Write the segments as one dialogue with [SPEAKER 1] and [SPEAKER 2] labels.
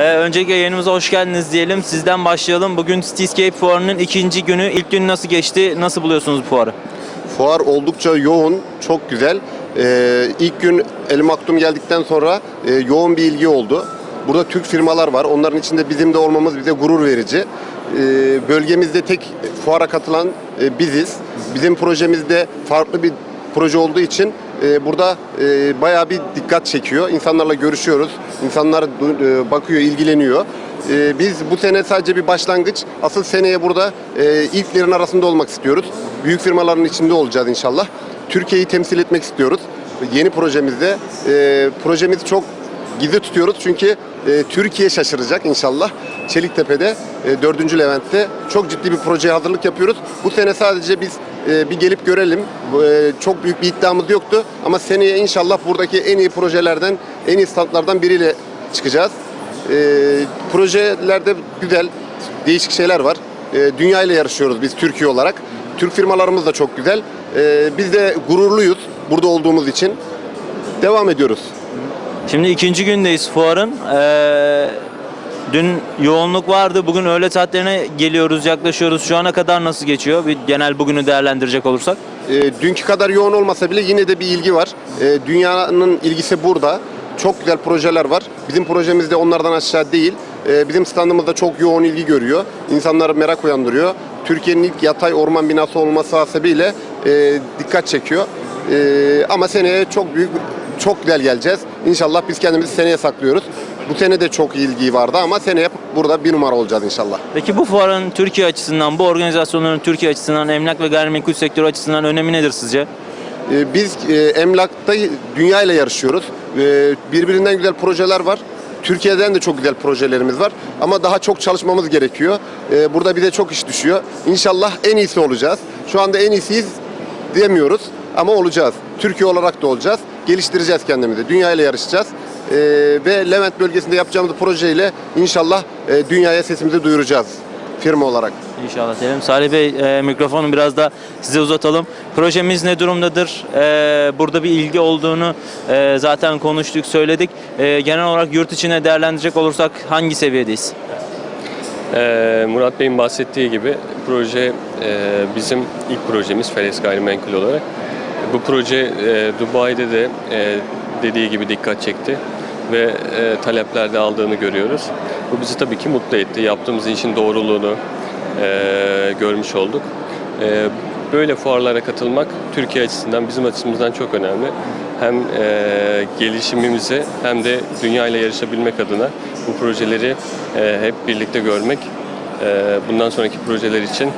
[SPEAKER 1] Ee, öncelikle yayınımıza hoş geldiniz diyelim. Sizden başlayalım. Bugün Cityscape Fuarı'nın ikinci günü. İlk gün nasıl geçti? Nasıl buluyorsunuz bu fuarı?
[SPEAKER 2] Fuar oldukça yoğun, çok güzel. Ee, ilk gün El Maktum geldikten sonra e, yoğun bir ilgi oldu. Burada Türk firmalar var. Onların içinde bizim de olmamız bize gurur verici. Ee, bölgemizde tek fuara katılan e, biziz. Bizim projemizde farklı bir proje olduğu için e, burada e, bayağı bir dikkat çekiyor. İnsanlarla görüşüyoruz. İnsanlar e, bakıyor, ilgileniyor. E, biz bu sene sadece bir başlangıç. Asıl seneye burada e, ilklerin arasında olmak istiyoruz. Büyük firmaların içinde olacağız inşallah. Türkiye'yi temsil etmek istiyoruz. Yeni projemizde e, projemizi çok gizli tutuyoruz çünkü e, Türkiye şaşıracak inşallah. Çeliktepe'de, e, 4. Levent'te çok ciddi bir projeye hazırlık yapıyoruz. Bu sene sadece biz e, bir gelip görelim. E, çok büyük bir iddiamız yoktu ama seneye inşallah buradaki en iyi projelerden, en iyi standlardan biriyle çıkacağız. E, projelerde güzel, değişik şeyler var. E, dünya ile yarışıyoruz biz Türkiye olarak. Türk firmalarımız da çok güzel. Biz de gururluyuz burada olduğumuz için. Devam ediyoruz.
[SPEAKER 1] Şimdi ikinci gündeyiz fuarın. Ee, dün yoğunluk vardı. Bugün öğle saatlerine geliyoruz, yaklaşıyoruz. Şu ana kadar nasıl geçiyor? Bir genel bugünü değerlendirecek olursak.
[SPEAKER 2] E, dünkü kadar yoğun olmasa bile yine de bir ilgi var. E, dünyanın ilgisi burada. Çok güzel projeler var. Bizim projemiz de onlardan aşağı değil. E, bizim standımızda çok yoğun ilgi görüyor. İnsanlar merak uyandırıyor. Türkiye'nin ilk yatay orman binası olması hasebiyle e, dikkat çekiyor. E, ama seneye çok büyük, çok güzel geleceğiz. İnşallah biz kendimizi seneye saklıyoruz. Bu sene de çok ilgi vardı ama seneye burada bir numara olacağız inşallah.
[SPEAKER 1] Peki bu fuarın Türkiye açısından, bu organizasyonların Türkiye açısından, emlak ve gayrimenkul sektörü açısından önemi nedir sizce?
[SPEAKER 2] Ee, Biz e, emlakta dünya ile yarışıyoruz. Ee, Birbirinden güzel projeler var. Türkiye'den de çok güzel projelerimiz var. Ama daha çok çalışmamız gerekiyor. Ee, Burada bize çok iş düşüyor. İnşallah en iyisi olacağız. Şu anda en iyisiyiz diyemiyoruz ama olacağız. Türkiye olarak da olacağız. Geliştireceğiz kendimizi. Dünya ile yarışacağız. Ee, Ve Levent bölgesinde yapacağımız projeyle inşallah e, dünyaya sesimizi duyuracağız firma olarak.
[SPEAKER 1] İnşallah diyelim. Salih Bey e, mikrofonu biraz da size uzatalım. Projemiz ne durumdadır? E, burada bir ilgi olduğunu e, zaten konuştuk, söyledik. E, genel olarak yurt içine değerlendirecek olursak hangi seviyedeyiz?
[SPEAKER 3] Ee, Murat Bey'in bahsettiği gibi proje e, bizim ilk projemiz Feres Gayrimenkul olarak. Bu proje e, Dubai'de de e, dediği gibi dikkat çekti ve e, taleplerde aldığını görüyoruz. Bu bizi tabii ki mutlu etti. Yaptığımız işin doğruluğunu e, görmüş olduk. E, böyle fuarlara katılmak Türkiye açısından, bizim açımızdan çok önemli. Hem e, gelişimimizi hem de dünya ile yarışabilmek adına bu projeleri e, hep birlikte görmek, e, bundan sonraki projeler için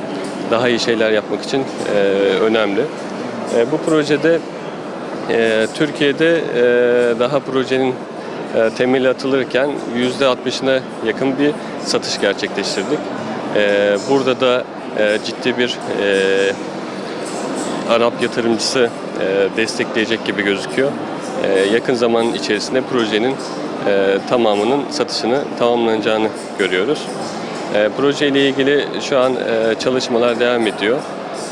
[SPEAKER 3] daha iyi şeyler yapmak için e, önemli. E, bu projede e, Türkiye'de e, daha projenin temeli atılırken %60'ına yakın bir satış gerçekleştirdik. Burada da ciddi bir Arap yatırımcısı destekleyecek gibi gözüküyor. Yakın zaman içerisinde projenin tamamının satışını tamamlanacağını görüyoruz. E, proje ile ilgili şu an e, çalışmalar devam ediyor.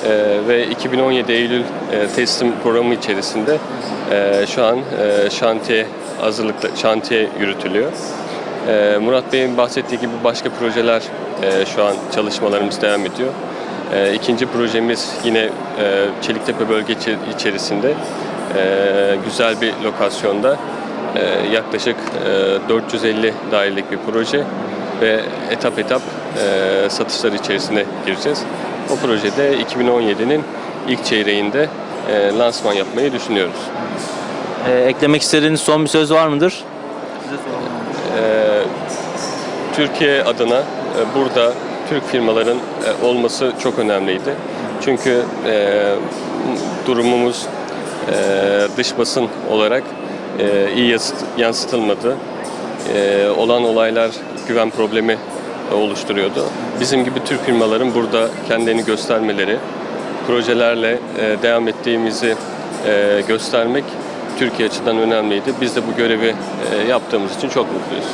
[SPEAKER 3] E, ve 2017 Eylül teslim programı içerisinde şu an e, şantiye hazırlıkta şantiye yürütülüyor. Murat Bey'in bahsettiği gibi başka projeler şu an çalışmalarımız devam ediyor. E, ikinci projemiz yine Çeliktepe bölge içerisinde güzel bir lokasyonda yaklaşık e, 450 dairelik bir proje ve etap etap e, satışlar içerisine gireceğiz. O projede 2017'nin ilk çeyreğinde e, lansman yapmayı düşünüyoruz.
[SPEAKER 1] E, eklemek istediğiniz son bir söz var mıdır?
[SPEAKER 3] Ee, Türkiye adına e, burada Türk firmaların e, olması çok önemliydi. Çünkü e, durumumuz e, dış basın olarak e, iyi yansıt- yansıtılmadı. E, olan olaylar güven problemi oluşturuyordu. Bizim gibi Türk firmaların burada kendilerini göstermeleri, projelerle e, devam ettiğimizi e, göstermek Türkiye açıdan önemliydi. Biz de bu görevi e, yaptığımız için çok mutluyuz.